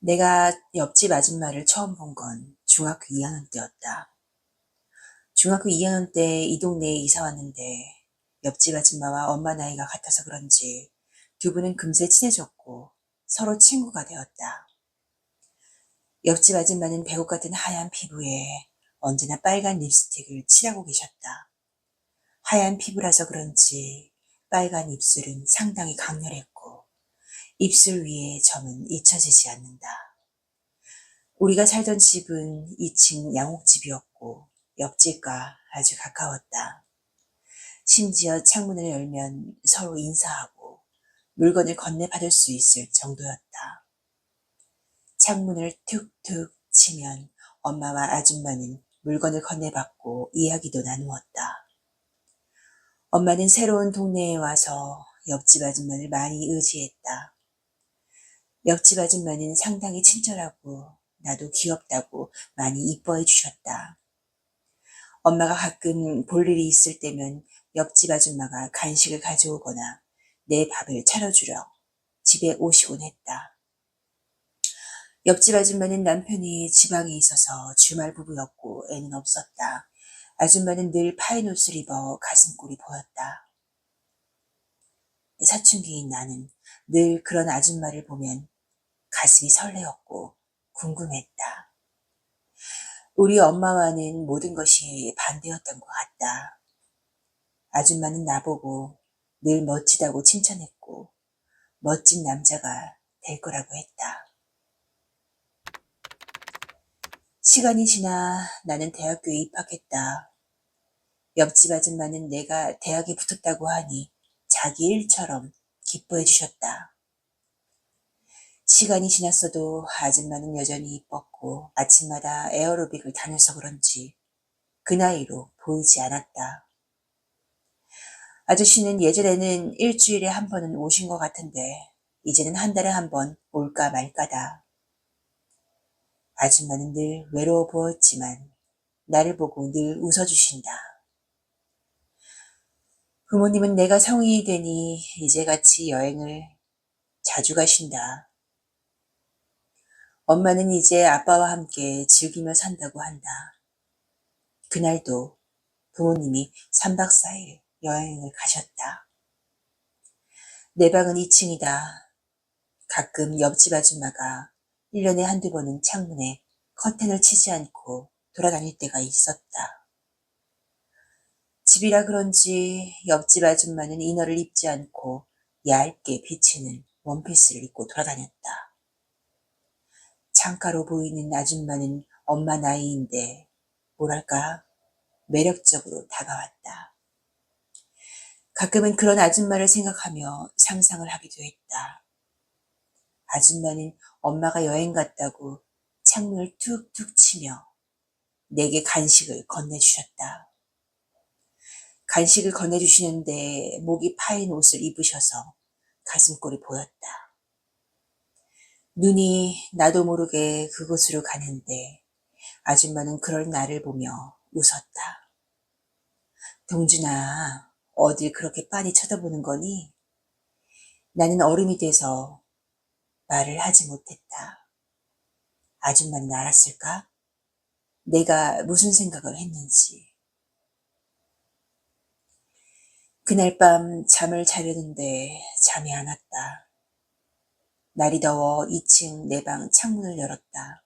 내가 옆집 아줌마를 처음 본 건 중학교 2학년 때였다. 중학교 2학년 때 이 동네에 이사 왔는데 옆집 아줌마와 엄마 나이가 같아서 그런지 두 분은 금세 친해졌고 서로 친구가 되었다. 옆집 아줌마는 배옥 같은 하얀 피부에 언제나 빨간 립스틱을 칠하고 계셨다. 하얀 피부라서 그런지 빨간 입술은 상당히 강렬했고 입술 위에 점은 잊혀지지 않는다. 우리가 살던 집은 2층 양옥집이었고 옆집과 아주 가까웠다. 심지어 창문을 열면 서로 인사하고 물건을 건네받을 수 있을 정도였다. 창문을 툭툭 치면 엄마와 아줌마는 물건을 건네받고 이야기도 나누었다. 엄마는 새로운 동네에 와서 옆집 아줌마를 많이 의지했다. 옆집 아줌마는 상당히 친절하고 나도 귀엽다고 많이 이뻐해 주셨다. 엄마가 가끔 볼 일이 있을 때면 옆집 아줌마가 간식을 가져오거나 내 밥을 차려주려 집에 오시곤 했다. 옆집 아줌마는 남편이 지방에 있어서 주말 부부였고 애는 없었다. 아줌마는 늘 파인 옷을 입어 가슴골이 보였다. 사춘기인 나는 늘 그런 아줌마를 보면 가슴이 설레었고 궁금했다. 우리 엄마와는 모든 것이 반대였던 것 같다. 아줌마는 나보고 늘 멋지다고 칭찬했고 멋진 남자가 될 거라고 했다. 시간이 지나 나는 대학교에 입학했다. 옆집 아줌마는 내가 대학에 붙었다고 하니 자기 일처럼 기뻐해 주셨다. 시간이 지났어도 아줌마는 여전히 이뻤고 아침마다 에어로빅을 다녀서 그런지 그 나이로 보이지 않았다. 아저씨는 예전에는 일주일에 한 번은 오신 것 같은데 이제는 한 달에 한 번 올까 말까다. 아줌마는 늘 외로워 보였지만 나를 보고 늘 웃어주신다. 부모님은 내가 성인이 되니 이제같이 여행을 자주 가신다. 엄마는 이제 아빠와 함께 즐기며 산다고 한다. 그날도 부모님이 3박 4일 여행을 가셨다. 내 방은 2층이다. 가끔 옆집 아줌마가 1년에 한두 번은 창문에 커튼을 치지 않고 돌아다닐 때가 있었다. 집이라 그런지 옆집 아줌마는 이너를 입지 않고 얇게 비치는 원피스를 입고 돌아다녔다. 창가로 보이는 아줌마는 엄마 나이인데 뭐랄까 매력적으로 다가왔다. 가끔은 그런 아줌마를 생각하며 상상을 하기도 했다. 아줌마는 엄마가 여행 갔다고 창문을 툭툭 치며 내게 간식을 건네주셨다. 간식을 건네주시는데 목이 파인 옷을 입으셔서 가슴골이 보였다. 눈이 나도 모르게 그곳으로 가는데 아줌마는 그럴 나를 보며 웃었다. 동준아, 어딜 그렇게 빤히 쳐다보는 거니? 나는 어른이 돼서 말을 하지 못했다. 아줌마는 알았을까? 내가 무슨 생각을 했는지. 그날 밤 잠을 자려는데 잠이 안 왔다. 날이 더워 2층 내 방 창문을 열었다.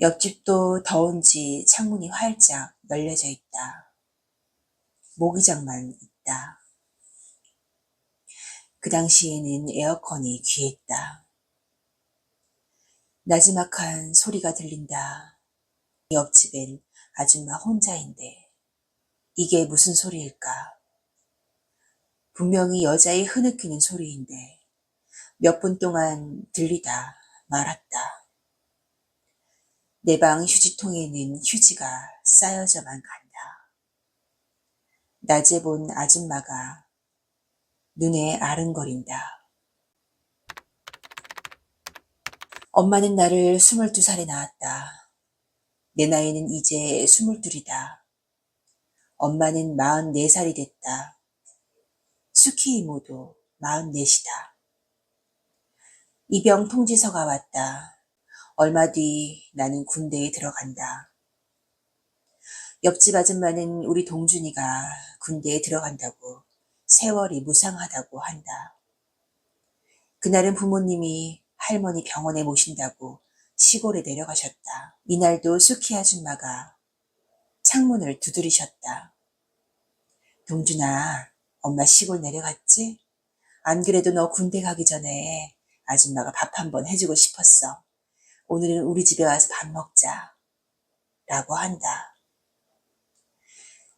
옆집도 더운지 창문이 활짝 열려져 있다. 모기장만 있다. 그 당시에는 에어컨이 귀했다. 나지막한 소리가 들린다. 옆집엔 아줌마 혼자인데 이게 무슨 소리일까? 분명히 여자의 흐느끼는 소리인데 몇 분 동안 들리다 말았다. 내 방 휴지통에는 휴지가 쌓여져만 간다. 낮에 본 아줌마가 눈에 아른거린다. 엄마는 나를 22살에 낳았다. 내 나이는 이제 22이다. 엄마는 44살이 됐다. 수키 이모도 44이다. 입영 통지서가 왔다. 얼마 뒤 나는 군대에 들어간다. 옆집 아줌마는 우리 동준이가 군대에 들어간다고 세월이 무상하다고 한다. 그날은 부모님이 할머니 병원에 모신다고 시골에 내려가셨다. 이날도 수키 아줌마가 창문을 두드리셨다. 동준아, 엄마 시골 내려갔지? 안 그래도 너 군대 가기 전에 아줌마가 밥 한 번 해주고 싶었어. 오늘은 우리 집에 와서 밥 먹자. 라고 한다.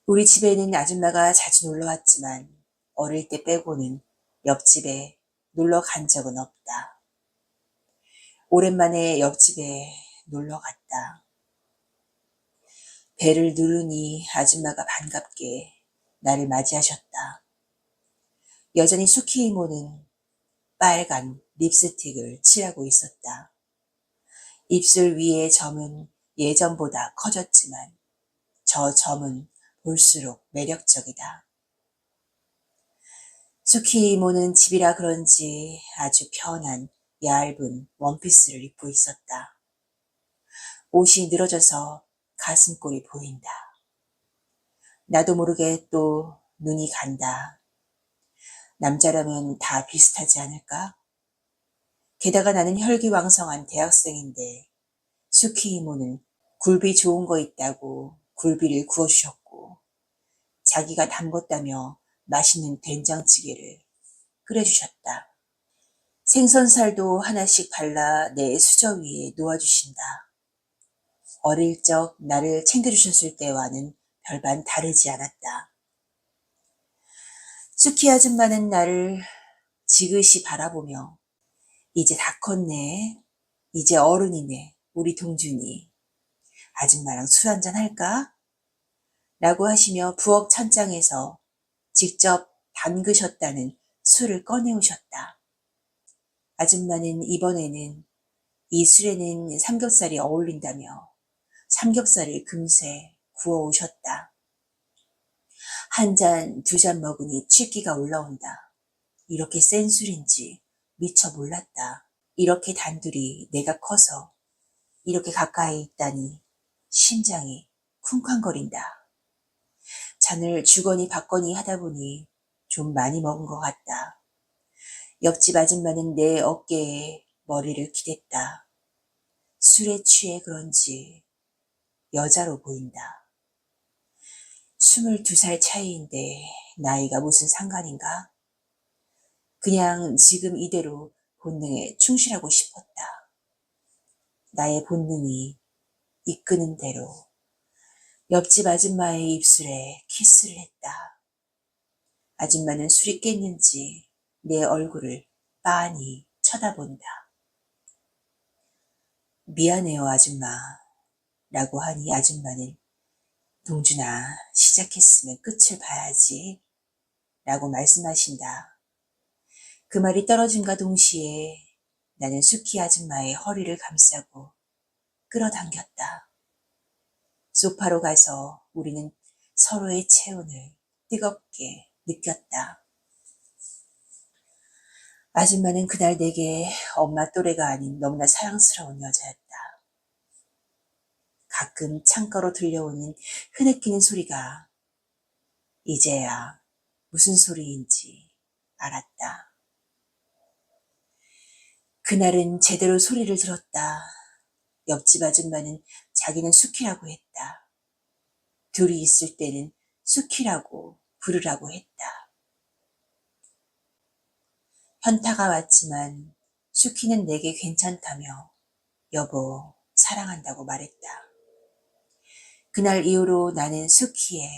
우리 집에는 아줌마가 자주 놀러 왔지만 어릴 때 빼고는 옆집에 놀러 간 적은 없다. 오랜만에 옆집에 놀러 갔다. 배를 누르니 아줌마가 반갑게 나를 맞이하셨다. 여전히 수키 이모는 빨간 립스틱을 칠하고 있었다. 입술 위의 점은 예전보다 커졌지만 저 점은 볼수록 매력적이다. 수키 이모는 집이라 그런지 아주 편한 얇은 원피스를 입고 있었다. 옷이 늘어져서 가슴골이 보인다. 나도 모르게 또 눈이 간다. 남자라면 다 비슷하지 않을까? 게다가 나는 혈기왕성한 대학생인데 수키 이모는 굴비 좋은 거 있다고 굴비를 구워주셨고 자기가 담궜다며 맛있는 된장찌개를 끓여주셨다. 생선살도 하나씩 발라 내 수저 위에 놓아주신다. 어릴 적 나를 챙겨주셨을 때와는 별반 다르지 않았다. 수키 아줌마는 나를 지그시 바라보며 이제 다 컸네. 이제 어른이네. 우리 동준이. 아줌마랑 술 한잔 할까? 라고 하시며 부엌 찬장에서 직접 담그셨다는 술을 꺼내오셨다. 아줌마는 이번에는 이 술에는 삼겹살이 어울린다며 삼겹살을 금세 구워 오셨다. 한 잔, 두 잔 먹으니 취기가 올라온다. 이렇게 센 술인지 미처 몰랐다. 이렇게 단둘이 내가 커서 이렇게 가까이 있다니 심장이 쿵쾅거린다. 잔을 주거니 받거니 하다 보니 좀 많이 먹은 것 같다. 옆집 아줌마는 내 어깨에 머리를 기댔다. 술에 취해 그런지 여자로 보인다. 22살 차이인데 나이가 무슨 상관인가? 그냥 지금 이대로 본능에 충실하고 싶었다. 나의 본능이 이끄는 대로 옆집 아줌마의 입술에 키스를 했다. 아줌마는 술이 깼는지 내 얼굴을 빤히 쳐다본다. 미안해요, 아줌마. 라고 하니 아줌마는 동준아, 시작했으면 끝을 봐야지. 라고 말씀하신다. 그 말이 떨어짐과 동시에 나는 수키 아줌마의 허리를 감싸고 끌어당겼다. 소파로 가서 우리는 서로의 체온을 뜨겁게 느꼈다. 아줌마는 그날 내게 엄마 또래가 아닌 너무나 사랑스러운 여자였다. 가끔 창가로 들려오는 흐느끼는 소리가 이제야 무슨 소리인지 알았다. 그날은 제대로 소리를 들었다. 옆집 아줌마는 자기는 수키라고 했다. 둘이 있을 때는 수키라고 부르라고 했다. 현타가 왔지만 수키는 내게 괜찮다며 여보 사랑한다고 말했다. 그날 이후로 나는 수키의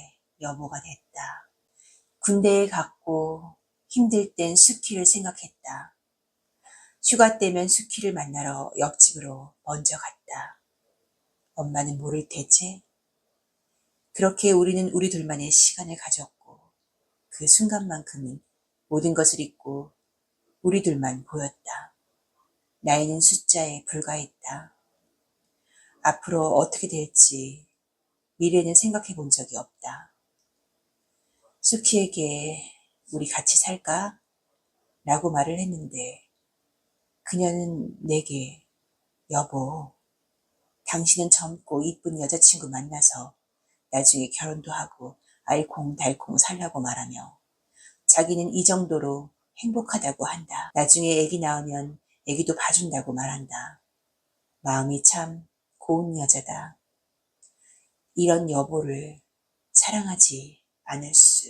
여보가 됐다. 군대에 갔고 힘들 땐 수키를 생각했다. 휴가 때면 수키를 만나러 옆집으로 먼저 갔다. 엄마는 모를 테지? 그렇게 우리는 우리 둘만의 시간을 가졌고 그 순간만큼은 모든 것을 잊고 우리 둘만 보였다. 나이는 숫자에 불과했다. 앞으로 어떻게 될지 미래는 생각해 본 적이 없다. 수키에게 우리 같이 살까? 라고 말을 했는데 그녀는 내게 여보, 당신은 젊고 이쁜 여자친구 만나서 나중에 결혼도 하고 알콩달콩 살라고 말하며 자기는 이 정도로 행복하다고 한다. 나중에 애기 낳으면 애기도 봐준다고 말한다. 마음이 참 고운 여자다. 이런 여보를 사랑하지 않을 수